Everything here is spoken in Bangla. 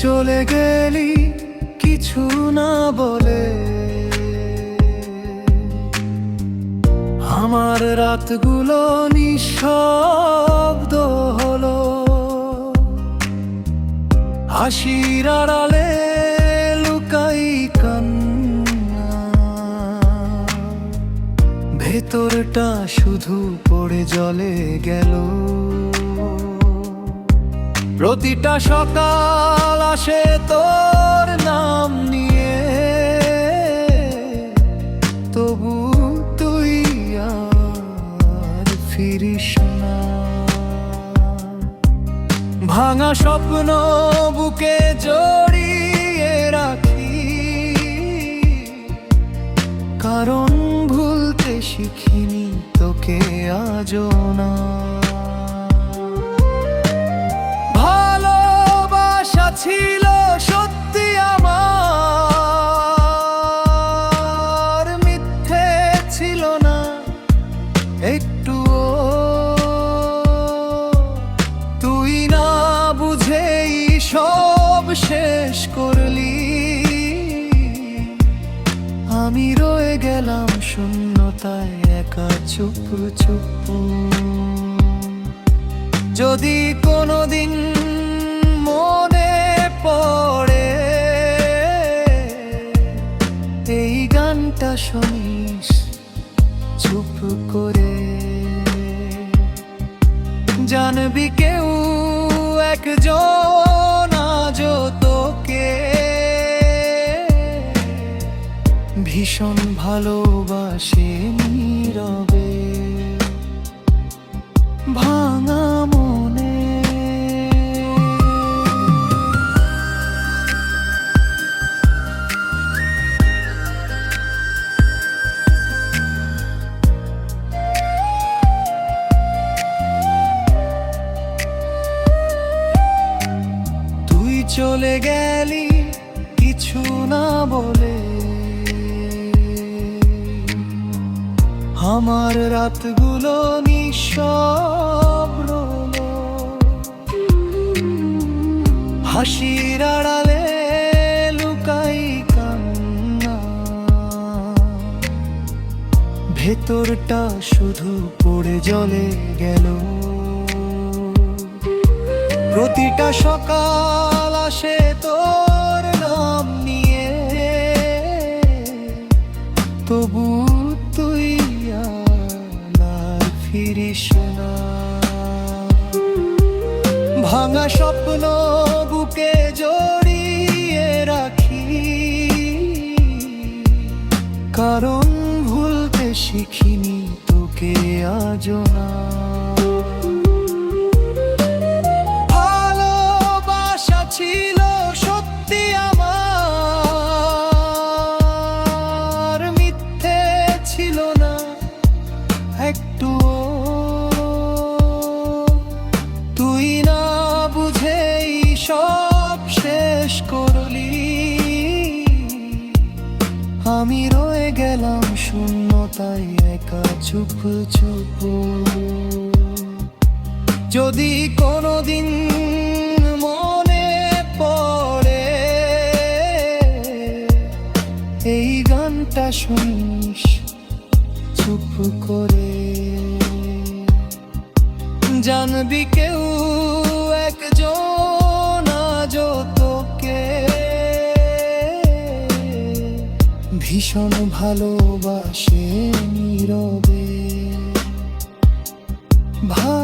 চলে গেলি কিছু না বলে। আমার রাতগুলো নিঃশব্দ হলো। হাসির আড়ালে লুকাই কান্না। ভেতরটা শুধু পড়ে জলে গেল। প্রতিটা সকাল আসে তোর নাম নিয়ে। তবু তুই আর ফিরিস না। ভাঙা স্বপ্ন বুকে জড়িয়ে রাখি। কারণ ভুলতে শিখিনি তোকে আজও না। ছিল সত্যি আমার, মিথ্যে ছিল না একটু তুই না বুঝেই সব শেষ করলি। আমি রয়ে গেলাম শূন্যতায় একা চুপ চুপ যদি কোনোদিন শুনিস চুপ করে। জানবি কেউ একজন আজ তোকে। ভীষণ ভালোবাসে নীরবে। চলে গেলি কিছু না বলে। আমার রাতগুলো রইল। হাসির আড়ালে লুকাই কান্না। ভেতরটা শুধু পড়ে জলে গেল। প্রতিটা সকাল আসে তোর নাম নিয়ে। তবু তুই ফিরিস না। ভাঙা স্বপ্ন সব শেষ করলি। আমি রয়ে গেলাম শূন্যতায় একা, চুপ চুপ। যদি কোনোদিন মনে পড়ে এই গানটা শুনিস, চুপ করে। জানবি কেউ একজন ভীষণ ভালোবাসে নীরবে। ভা